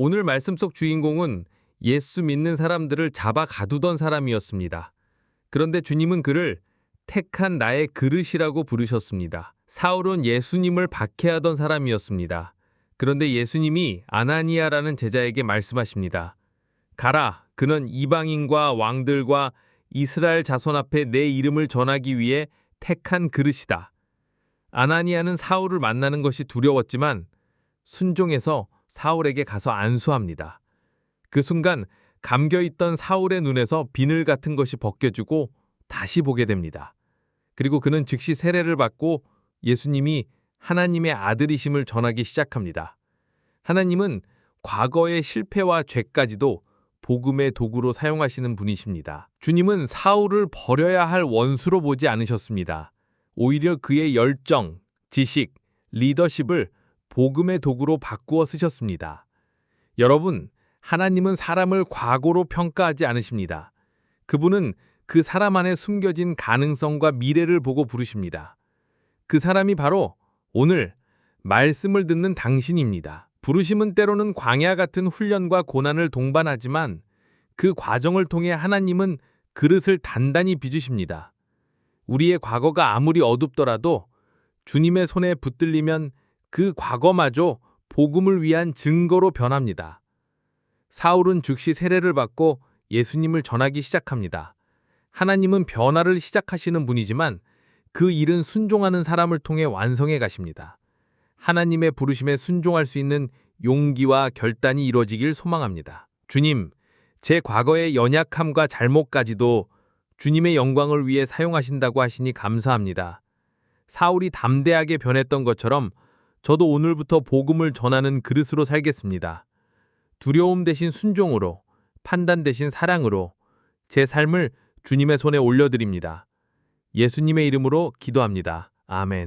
오늘 말씀 속 주인공은 예수 믿는 사람들을 잡아 가두던 사람이었습니다. 그런데 주님은 그를 택한 나의 그릇이라고 부르셨습니다. 사울은 예수님을 박해하던 사람이었습니다. 그런데 예수님이 아나니아라는 제자에게 말씀하십니다. 가라, 그는 이방인과 왕들과 이스라엘 자손 앞에 내 이름을 전하기 위해 택한 그릇이다. 아나니아는 사울을 만나는 것이 두려웠지만 순종해서 사울에게 가서 안수합니다. 그 순간 감겨있던 사울의 눈에서 비늘 같은 것이 벗겨지고 다시 보게 됩니다. 그리고 그는 즉시 세례를 받고 예수님이 하나님의 아들이심을 전하기 시작합니다. 하나님은 과거의 실패와 죄까지도 복음의 도구로 사용하시는 분이십니다. 주님은 사울을 버려야 할 원수로 보지 않으셨습니다. 오히려 그의 열정, 지식, 리더십을 복음의 도구로 바꾸어 쓰셨습니다. 여러분, 하나님은 사람을 과거로 평가하지 않으십니다. 그분은 그 사람 안에 숨겨진 가능성과 미래를 보고 부르십니다. 그 사람이 바로 오늘 말씀을 듣는 당신입니다. 부르심은 때로는 광야 같은 훈련과 고난을 동반하지만 그 과정을 통해 하나님은 그릇을 단단히 빚으십니다. 우리의 과거가 아무리 어둡더라도 주님의 손에 붙들리면 그 과거마저 복음을 위한 증거로 변합니다. 사울은 즉시 세례를 받고 예수님을 전하기 시작합니다. 하나님은 변화를 시작하시는 분이지만 그 일은 순종하는 사람을 통해 완성해 가십니다. 하나님의 부르심에 순종할 수 있는 용기와 결단이 이루어지길 소망합니다. 주님, 제 과거의 연약함과 잘못까지도 주님의 영광을 위해 사용하신다고 하시니 감사합니다. 사울이 담대하게 변했던 것처럼 저도 오늘부터 복음을 전하는 그릇으로 살겠습니다. 두려움 대신 순종으로, 판단 대신 사랑으로 제 삶을 주님의 손에 올려드립니다. 예수님의 이름으로 기도합니다. 아멘.